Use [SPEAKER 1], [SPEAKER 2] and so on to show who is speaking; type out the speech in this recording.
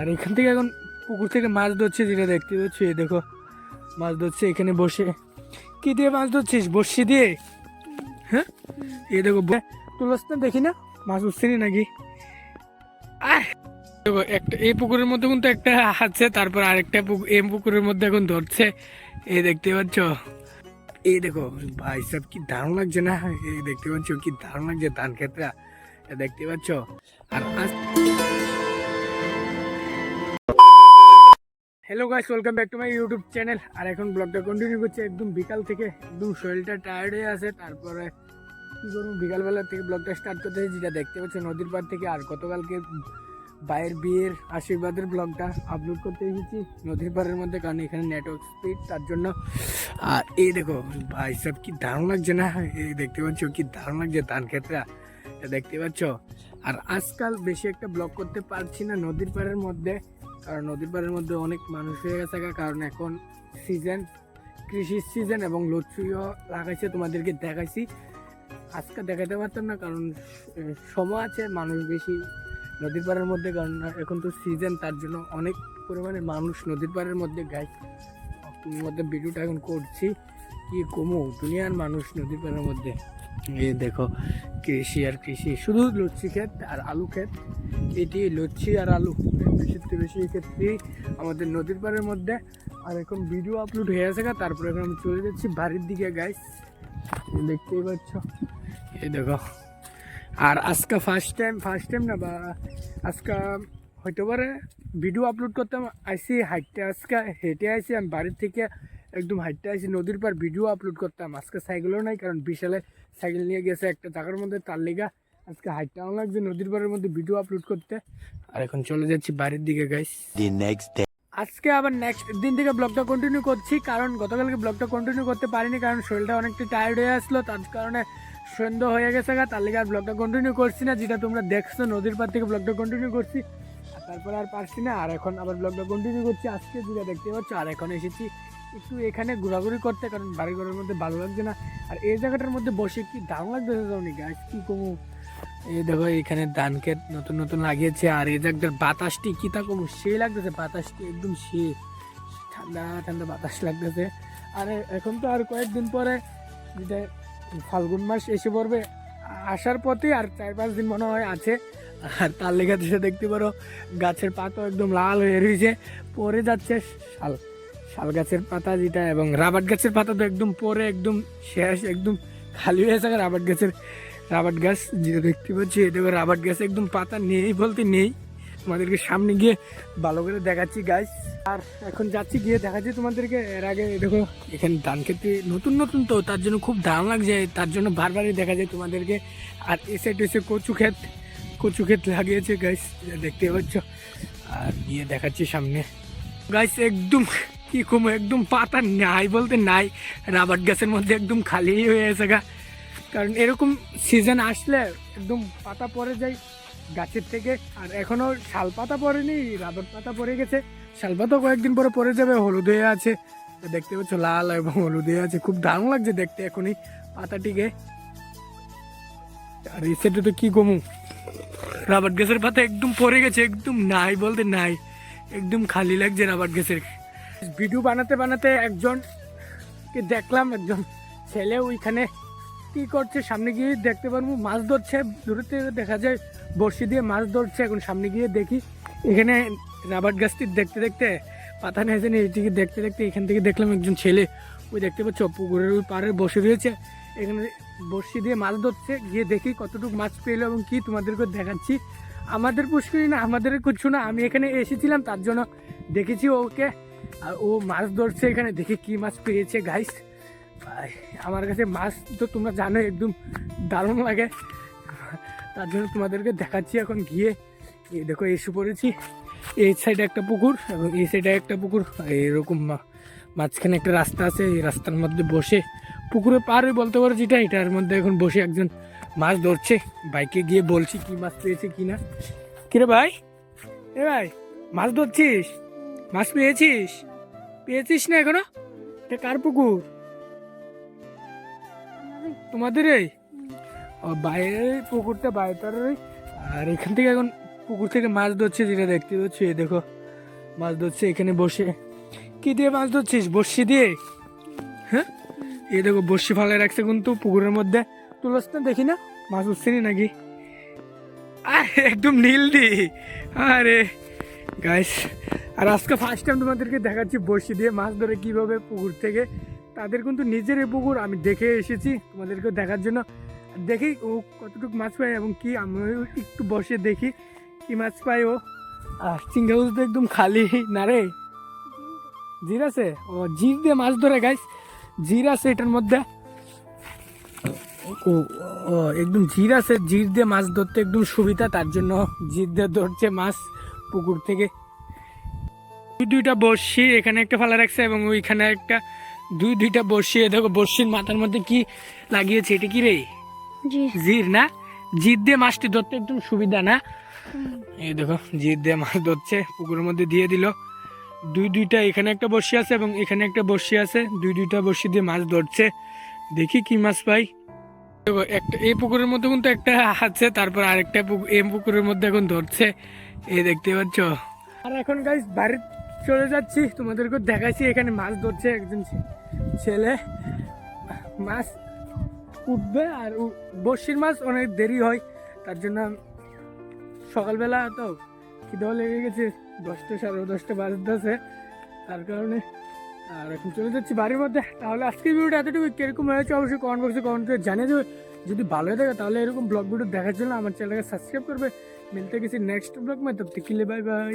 [SPEAKER 1] আর এখান থেকে এখন পুকুর থেকে মাছ ধরছে যেটা দেখতে পাচ্ছি দেখো, মাছ ধরছে এখানে বসে। কি দিয়ে মাছ ধরছিস? বসি দিয়ে? হ্যাঁ? এই দেখো তুলস না দেখি না? মাছ উঠছে নি নাকি! দেখো, একটা, এই পুকুরের মধ্যে কিন্তু একটা আছে, তারপর আরেকটা পুকুর এই পুকুরের মধ্যে এখন ধরছে। এই দেখতে পাচ্ছ? এই দেখো, ভাই সব কি দারুণ লাগছে না? এই দেখতে পাচ্ছ, কি দারুণ লাগছে ধান ক্ষেতটা দেখতে পাচ্ছ? আর আজ hello guys welcome back to my YouTube channel আর এখন ব্লগটা কন্টিনিউ করছে, একদম বিকাল থেকে, একদম শরীরটা টায়ার্ড হয়ে আছে। তারপরে কি করব, বিকালবেলা থেকে ব্লগটা স্টার্ট করতে হয়েছে যেটা দেখতে পাচ্ছ, নদীর পাড় থেকে। আর গতকালকে ভাইয়ের বিয়ের আশীর্বাদের ব্লগটা আপলোড করতে এসেছি নদীর পাড়ের মধ্যে, কারণ এখানে নেটওয়ার্ক স্পিড তার জন্য, আর এই দেখো, ভাই, সব কি দারুণ লাগছে না? এই দেখতে পাচ্ছ, কি দারুণ লাগছে ধান ক্ষেতটা। এটা দেখতে পাচ্ছ? আর আজকাল বেশি একটা ব্লগ করতে পারছি না নদীর পাড়ের মধ্যে। কারণ নদীর পাড়ের মধ্যে অনেক মানুষ হয়ে গেছে কারণ এখন সিজন কৃষির সিজন এবং লচ্ছুইও লাগাইছে, তোমাদেরকে দেখাইছি। আজকে দেখাতে পারতাম না, কারণ সময় আছে, মানুষ বেশি নদীর পাড়ের মধ্যে, কারণ এখন তো সিজন তার জন্য অনেক পরিমাণে মানুষ নদীর পাড়ের মধ্যে গাই মধ্যে ভিডিওটা এখন করছি, কি কমো, দুনিয়ার মানুষ নদীর পাড়ের মধ্যে। এই দেখো, কৃষি আর কৃষি, শুধু লচ্ছি ক্ষেত আর আলু ক্ষেত। এটি লচ্ছি আর আলু। থেকে বেশি ক্ষেত্রেই আমাদের নদীর পাড়ের মধ্যে আর এখন ভিডিও আপলোড হয়ে আছে তারপরে এখন আমি চলে যাচ্ছি বাড়ির দিকে গাইস দেখতেই পাচ্ছ? এই দেখো। আর আজকে ফার্স্ট টাইম ফার্স্ট টাইম না, বা আজকে হয়তো পারে ভিডিও আপলোড করতাম, আইসি হাইটে আজকে, হেঁটে আইসি, আমি বাড়ির থেকে একদম হাইটে আইসি নদীর পার ভিডিও আপলোড করতাম। আজকে সাইকেলও নাই, কারণ বিশালে সাইকেল নিয়ে গেছে একটা জায়গার মধ্যে তার লেগা আজকে হাইটটা আমার লাগছে নদীর পাড়ের মধ্যে ভিডিও আপলোড করতে। আর এখন চলে যাচ্ছি বাড়ির দিকে গাইস
[SPEAKER 2] the next day.
[SPEAKER 1] আজকে আবার নেক্সট দিন থেকে ব্লগটা কন্টিনিউ করছি কারণ গতকালকে ব্লগটা কন্টিনিউ করতে পারিনি কারণ শরীরটা অনেকটা টায়ার্ড হয়ে আসলো তার কারণে সন্ধ্যা হয়ে গেছে গা তার লেগে আর ব্লগটা কন্টিনিউ করছি না যেটা তোমরা দেখছ নদীর পার থেকে ব্লগটা কন্টিনিউ করছি। তারপরে আর পারছি না আর এখন আবার ব্লগটা কন্টিনিউ করছি আজকে যেটা দেখতে পাচ্ছ আর এখন এসেছি একটু এখানে ঘোরাঘুরি করতে, কারণ বাড়ি ঘরের মধ্যে ভালো লাগছে না। আর এই জায়গাটার মধ্যে বসে কি দাম লাগতেছে যাওনি গাছ কি কমু? এই দেখো, এখানে ধান ক্ষেত নতুন নতুন লাগিয়েছে, আর এই জায়গাটার বাতাসটি, কি তা কমু? সেই লাগতেছে, বাতাসটি একদম সে ঠান্ডা ঠান্ডা বাতাস লাগতেছে। আর এখন তো আর কয়েকদিন পরে যেটা ফাল্গুন মাস এসে পড়বে, আসার পথে আর চার পাঁচ দিন মনে হয় আছে। আর তার দেশে দেখতে পারো, গাছের পাতা একদম লাল হয়ে রয়েছে পরে যাচ্ছে শাল। শাল গাছের পাতা যেটা এবং রাবার গাছের পাতা তো একদম পরে একদম শেষ, একদম খালি হয়ে থাকে রাবার গাছের রাবার গাছ যেটা দেখতে পাচ্ছি, এটা রাবার গাছ একদম পাতা নেই বলতে নেই। তোমাদেরকে সামনে গিয়ে ভালো করে দেখাচ্ছি গাছ আর এখন যাচ্ছি গিয়ে দেখাচ্ছি তোমাদেরকে। এর আগে দেখো, এখানে ধান খেতে নতুন নতুন তো, তার জন্য খুব দাম লাগছে, তার জন্য বারবারই দেখা যায় তোমাদেরকে। আর এ সাইড এসে কচু ক্ষেত কচু ক্ষেত লাগিয়েছে গাছ দেখতে পাচ্ছ। আর গিয়ে দেখাচ্ছি সামনে। গাছ একদম কি কম, একদম পাতা নাই বলতে নাই। রাবার গাছের মধ্যে একদম খালি হয়ে আছে গা। কারণ এরকম সিজন আসলে একদম পাতা পড়ে যায় গাছের থেকে। আর এখনও শাল পাতা পড়েনি, রাবার পাতা পড়ে গেছে। শাল পাতা কয়েকদিন পরে পড়ে যাবে, হলুদ হয়ে আছে দেখতে পাচ্ছ, লাল এবং হলুদ হয়ে আছে। খুব দারুণ লাগছে দেখতে এখনই পাতাটিকে। আর এই সাইডে তো কি কমু, রাবার গাছের পাতা একদম পড়ে গেছে, একদম নাই বলতে নাই। একদম খালি লাগছে রাবার গাছের। ভিডিও বানাতে বানাতে একজনকে দেখলাম, একজন ছেলে ওইখানে কি করছে, সামনে গিয়ে দেখতে পারব, মাছ ধরছে দূরে থেকে দেখা যায় বড়শি দিয়ে মাছ ধরছে, এখন সামনে গিয়ে দেখি এখানে রাবার গাছটি দেখতে দেখতে পাতা নেছে এইদিকে দেখতে দেখতে এখান থেকে দেখলাম একজন ছেলে, ওই দেখতে পাচ্ছ পুকুরের ওই পাড়ে বসে রয়েছে, এখানে বড়শি দিয়ে মাছ ধরছে, গিয়ে দেখি কতটুকু মাছ পেল এবং কি তোমাদেরকে দেখাচ্ছি। আমাদের পুষ্করি না, আমাদের কিছু না, আমি এখানে এসেছিলাম, তার জন্য দেখেছি ওকে। আর ও মাছ ধরছে এখানে, দেখে কি মাছ পেয়েছে গাইস আমার কাছে মাছ তো তোমরা জানো, একদম দারুণ লাগে। তার জন্য তোমাদেরকে দেখাচ্ছি এখন গিয়ে। এই দেখো, এসে পড়েছি। এই সাইডে একটা পুকুর, এবং এই সাইডে একটা পুকুর। এরকম মাঝখানে একটা রাস্তা আছে, এই রাস্তার মধ্যে বসে পুকুরে পার বলতে পারো যেটা, এটার মধ্যে এখন বসে একজন মাছ ধরছে। বাইকে গিয়ে বলছি কি মাছ পেয়েছে কি না। কিরে ভাই? এ ভাই, মাছ ধরছিস? মাছ পেয়েছিস? পেয়েছিস না এখনও? এটা কার পুকুর? তোমাদের এই? বাইরে পুকুরটা বাইরের আর এখান থেকে এখন পুকুর থেকে মাছ ধরছে যেটা দেখতে পাচ্ছি, এই দেখো, মাছ ধরছে এখানে বসে। কি দিয়ে মাছ ধরছিস? বর্ষি দিয়ে? হ্যাঁ? এই দেখো বর্ষি ফালে রাখছে কিন্তু পুকুরের মধ্যে। তুলস না দেখি না? মাছ উঠছে নাকি? একদম নীল দি। আরে গাইস আর আজকে ফার্স্ট টাইম তোমাদেরকে দেখাচ্ছি বড়শি দিয়ে মাছ ধরে কীভাবে পুকুর থেকে। তাদের কিন্তু নিজের এই পুকুর, আমি দেখে এসেছি তোমাদেরকে দেখার জন্য। দেখি ও কতটুকু মাছ পায় এবং কি আমি একটু বসে দেখি কি মাছ পায় ও। আর চিংড়া তো একদম খালি না রে? জির আছে? ও জির দিয়ে মাছ ধরে গাইস জির আছে এটার মধ্যে। ও, একদম জির আছে, জির দিয়ে মাছ ধরতে একদম সুবিধা, তার জন্য জির দিয়ে ধরছে মাছ পুকুর থেকে। দুইটা বড়শি এখানে একটা ফালা রাখছে এবং ওইখানে একটা দুই দুইটা এ দেখো বড়শির মাথার মধ্যে কি লাগিয়েছে? এটা কি রে? জির। না? জির দিয়ে মাছটি ধরতে একদম সুবিধা না? এই দেখো জির দিয়ে মাছ ধরছে পুকুরের মধ্যে দিয়ে দিল। দুই দুইটা এখানে একটা বড়শি আছে এবং এখানে একটা বড়শি আছে। দুই দুইটা বড়শি দিয়ে মাছ ধরছে। দেখি কি মাছ পাই। দেখো একটা এই পুকুরের মধ্যে কিন্তু একটা আছে তারপর আরেকটা এই পুকুরের মধ্যে এখন ধরছে। এই দেখতে পাচ্ছ? আর এখন গাইস বাড়ি চলে যাচ্ছি তোমাদেরকে দেখাচ্ছি এখানে মাছ ধরছে একজন ছেলে। মাছ উঠবে আর বসির মাছ অনেক দেরি হয়, তার জন্য সকালবেলা তো খিদেও লেগে গেছে, দশটা সাড়ে দশটা বাজতেছে, তার কারণে আর এখন চলে যাচ্ছি বাড়ির মধ্যে। তাহলে আজকের ভিডিওটা এতটুকু, কীরকম হয়েছে অবশ্যই কমেন্ট বক্সে কমেন্ট করে জানিয়ে দেবে। যদি ভালো হয়ে থাকে, তাহলে এরকম ব্লগ ভিডিও দেখার জন্য আমার চ্যানেলকে সাবস্ক্রাইব করবে। মিলতে গেছি নেক্সট ব্লগ মে তব বাই বাই